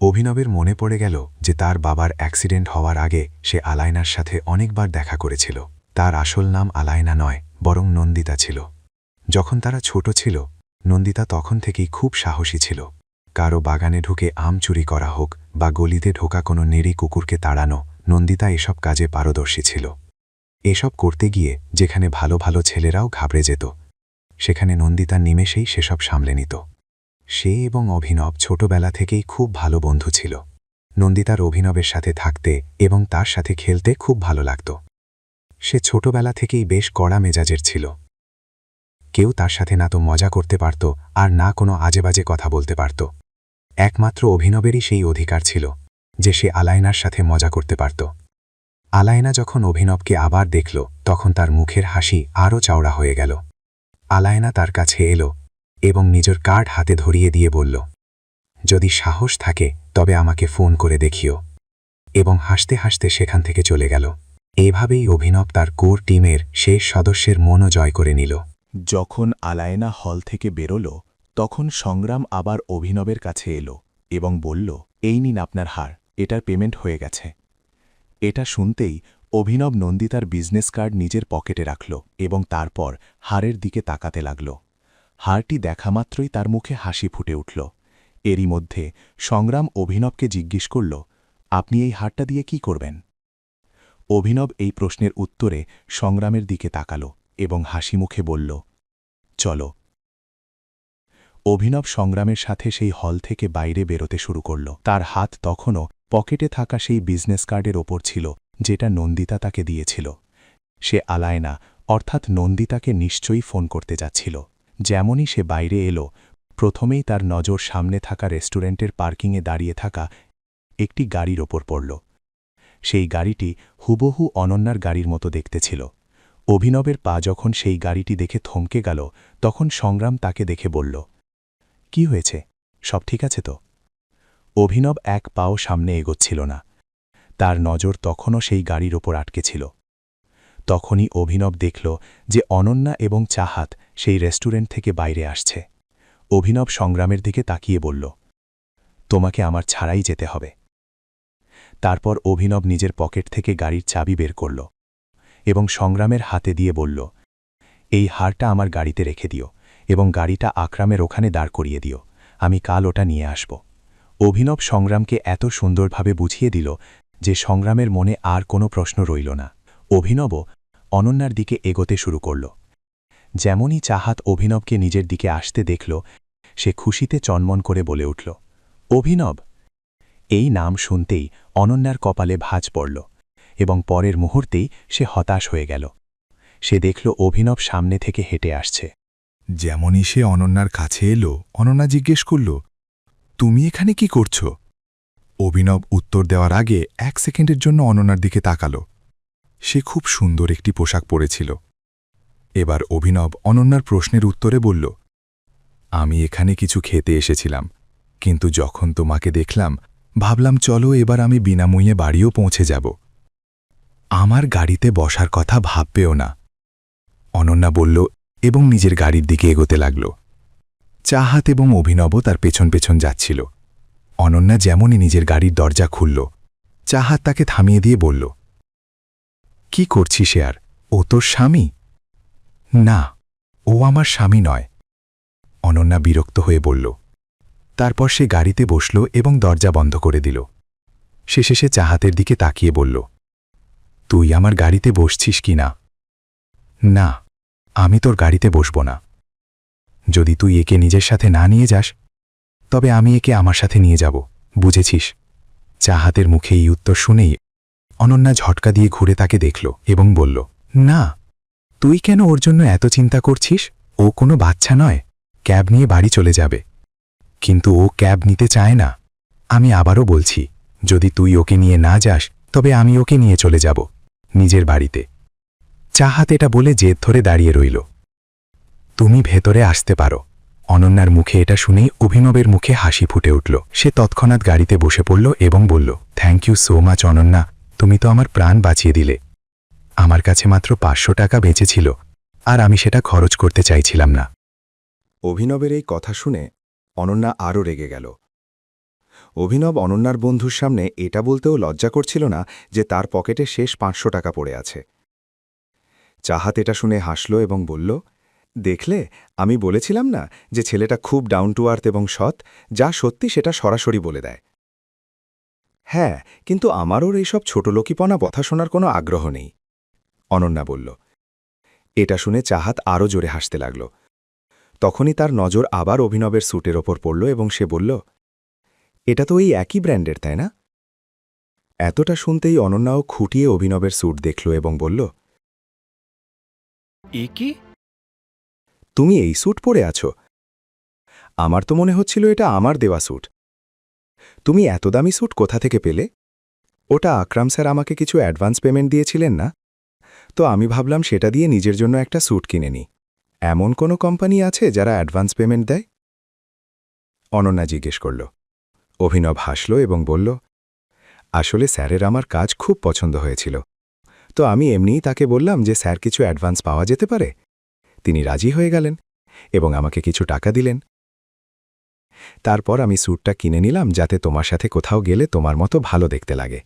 অভিনবের মনে পড়ে গেল যে তার বাবার অ্যাক্সিডেন্ট হওয়ার আগে সে আলায়নার সাথে অনেকবার দেখা করেছিল। তার আসল নাম আলায়না নয়, বরং নন্দিতা ছিল। যখন তারা ছোট ছিল, নন্দিতা তখন থেকেই খুব সাহসী ছিল। কারও বাগানে ঢুকে আম চুরি করা হোক বা গলিতে ঢোকা কোনো নেড়ি কুকুরকে তাড়ানো, নন্দিতা এসব কাজে পারদর্শী ছিল। এসব করতে গিয়ে যেখানে ভালো ভালো ছেলেরাও ঘাবড়ে যেত, সেখানে নন্দিতা নিমেষেই সেসব সামলে নিত। সে এবং অভিনব ছোটবেলা থেকেই খুব ভালো বন্ধু ছিল। নন্দিতার অভিনবের সাথে থাকতে এবং তার সাথে খেলতে খুব ভালো লাগত। সে ছোটবেলা থেকেই বেশ কড়া মেজাজের ছিল। কেউ তার সাথে না তো মজা করতে পারত আর না কোনো আজেবাজে কথা বলতে পারত। একমাত্র অভিনবেরই সেই অধিকার ছিল, যে সে আলায়নার সাথে মজা করতে পারত। আলায়না যখন অভিনবকে আবার দেখল, তখন তার মুখের হাসি আরও চওড়া হয়ে গেল। আলায়না তার কাছে এলো এবং নিজের কার্ড হাতে ধরিয়ে দিয়ে বলল, যদি সাহস থাকে, তবে আমাকে ফোন করে দেখিও। এবং হাসতে হাসতে সেখান থেকে চলে গেল। এভাবেই অভিনব তার কোর টিমের শেষ সদস্যের মনও জয় করে নিল। যখন আলায়না হল থেকে বেরোল, তখন সংগ্রাম আবার অভিনবের কাছে এলো এবং বলল, এই নিন আপনার হার, এটার পেমেন্ট হয়ে গেছে। এটা শুনতেই অভিনব নন্দিতার বিজনেস কার্ড নিজের পকেটে রাখল এবং তারপর হারের দিকে তাকাতে লাগল। হারটি দেখামাত্রই তার মুখে হাসি ফুটে উঠল। এরই মধ্যে সংগ্রাম অভিনবকে জিজ্ঞেস করল, আপনি এই হারটা দিয়ে কি করবেন? অভিনব এই প্রশ্নের উত্তরে সংগ্রামের দিকে তাকাল এবং হাসি মুখে বলল, চলো। অভিনব সংগ্রামের সাথে সেই হল থেকে বাইরে বেরোতে শুরু করল। তার হাত তখনও পকেটে থাকা সেই বিজনেস কার্ডের ওপর ছিল, যেটা নন্দিতা তাকে দিয়েছিল। সে আলায়না অর্থাৎ নন্দিতাকে নিশ্চয়ই ফোন করতে যাচ্ছিল। যেমনই সে বাইরে এলো, প্রথমেই তার নজর সামনে থাকা রেস্টুরেন্টের পার্কিংয়ে দাঁড়িয়ে থাকা একটি গাড়ির ওপর পড়ল। সেই গাড়িটি হুবহু অনন্যার গাড়ির মতো দেখতে ছিল। অভিনবের পা যখন সেই গাড়িটি দেখে থমকে গেল, তখন সংগ্রাম তাকে দেখে বলল, কি হয়েছে? সব ঠিক আছে তো? অভিনব এক পাও সামনে এগোচ্ছিল না। তার নজর তখনও সেই গাড়ির ওপর আটকে ছিল। তখনই অভিনব দেখল যে অনন্যা এবং চাহাত সেই রেস্টুরেন্ট থেকে বাইরে আসছে। অভিনব সংগ্রামের দিকে তাকিয়ে বলল, তোমাকে আমার ছাড়াই যেতে হবে। তারপর অভিনব নিজের পকেট থেকে গাড়ির চাবি বের করল এবং সংগ্রামের হাতে দিয়ে বলল, এই হারটা আমার গাড়িতে রেখে দিও এবং গাড়িটা আকরামের ওখানে দাঁড় করিয়ে দিও। আমি কাল ওটা নিয়ে আসব। অভিনব সংগ্রামকে এত সুন্দরভাবে বুঝিয়ে দিল যে সংগ্রামের মনে আর কোনো প্রশ্ন রইল না। অভিনবও অনন্যার দিকে এগোতে শুরু করল। যেমনই চাহাত অভিনবকে নিজের দিকে আসতে দেখল, সে খুশিতে চনমন করে বলে উঠল, অভিনব! এই নাম শুনতেই অনন্যার কপালে ভাঁজ পড়ল এবং পরের মুহূর্তেই সে হতাশ হয়ে গেল। সে দেখল অভিনব সামনে থেকে হেঁটে আসছে। যেমনই সে অনন্যার কাছে এলো, অনন্যা জিজ্ঞেস করল, তুমি এখানে কি করছ? অভিনব উত্তর দেওয়ার আগে এক সেকেন্ডের জন্য অনন্যার দিকে তাকাল। সে খুব সুন্দর একটি পোশাক পরেছিল। এবার অভিনব অনন্যার প্রশ্নের উত্তরে বলল, আমি এখানে কিছু খেতে এসেছিলাম, কিন্তু যখন তোমাকে দেখলাম, ভাবলাম চলো এবার আমি বিনামূল্যে বাড়িও পৌঁছে যাব। আমার গাড়িতে বসার কথা ভাববেও না। অনন্যা বলল এবং নিজের গাড়ির দিকে এগোতে লাগল। চাহাত এবং অভিনব তার পেছন পেছন যাচ্ছিল। অনন্যা যেমনই নিজের গাড়ির দরজা খুলল, চাহাত তাকে থামিয়ে দিয়ে বলল কি করছিস আর? ও তোর স্বামী? না, ও আমার স্বামী নয়। অনন্যা বিরক্ত হয়ে বলল। তারপর সে গাড়িতে বসল এবং দরজা বন্ধ করে দিল। শেষে সে চাহাতের দিকে তাকিয়ে বলল, তুই আমার গাড়িতে বসছিস কি না? না, আমি তোর গাড়িতে বসব না। যদি তুই একে নিজের সাথে না নিয়ে যাস, তবে আমি একে আমার সাথে নিয়ে যাব, বুঝেছিস? চাহাতের মুখে এই উত্তর শুনেই অনন্যা ঝটকা দিয়ে ঘুরে তাকে দেখল এবং বলল, না, তুই কেন ওর জন্য এত চিন্তা করছিস? ও কোনো বাচ্চা নয়। ক্যাব নিয়ে বাড়ি চলে যাবে। কিন্তু ও ক্যাব নিতে চায় না। আমি আবারও বলছি, যদি তুই ওকে নিয়ে না যাস, তবে আমি ওকে নিয়ে চলে যাব, নিজের বাড়িতে। চাহাত এটা বলে জেদ ধরে দাঁড়িয়ে রইল। তুমি ভেতরে আসতে পারো। অনন্যার মুখে এটা শুনেই অভিনবের মুখে হাসি ফুটে উঠল। সে তৎক্ষণাৎ গাড়িতে বসে পড়ল এবং বলল, thank you so much Ananya. তুমি তো আমার প্রাণ বাঁচিয়ে দিলে। আমার কাছে মাত্র পাঁচশো টাকা বেঁচেছিল আর আমি সেটা খরচ করতে চাইছিলাম না। অভিনবের এই কথা শুনে অনন্যা আরও রেগে গেল। অভিনব অনন্যার বন্ধুর সামনে এটা বলতেও লজ্জা করছিল না যে তার পকেটে শেষ পাঁচশো টাকা পড়ে আছে। চাহাত এটা শুনে হাসল এবং বলল, দেখলে, আমি বলেছিলাম না যে ছেলেটা খুব ডাউন টু আর্থ এবং সৎ, যা সত্যি সেটা সরাসরি বলে দেয়। হ্যাঁ কিন্তু আমার ওর এইসব ছোটলোকিপনা কথা শোনার কোনো আগ্রহ নেই। অনন্যা বলল এটা শুনে চাহাত আরও জোরে হাসতে লাগল। তখনই তার নজর আবার অভিনবের স্যুটের ওপর পড়ল এবং সে বলল এটা তো এই একই ব্র্যান্ডের তাই না? এতটা শুনতেই অনন্যাও খুঁটিয়ে অভিনবের স্যুট দেখল এবং বলল এ কি? তুমি এই স্যুট পরে আছো। আমার তো মনে হচ্ছিল এটা আমার দেওয়া স্যুট। তুমি এত দামি স্যুট কোথা থেকে পেলে? ওটা আকরাম স্যার আমাকে কিছু অ্যাডভান্স পেমেন্ট দিয়েছিলেন না? তো আমি ভাবলাম সেটা দিয়ে নিজের জন্য একটা স্যুট কিনে নিই। এমন কোনো কোম্পানি আছে যারা অ্যাডভান্স পেমেন্ট দেয়? অনন্যা জিজ্ঞেস করল। অভিনব হাসল এবং বলল, আসলে স্যারের আমার কাজ খুব পছন্দ হয়েছিল। তো আমি এমনিই তাকে বললাম যে স্যার কিছু অ্যাডভান্স পাওয়া যেতে পারে। তিনি রাজি হয়ে গেলেন এবং আমাকে কিছু টাকা দিলেন। তারপর আমি স্যুটটা কিনে নিলাম যাতে তোমার সাথে কোথাও গেলে তোমার মতো ভালো দেখতে লাগে।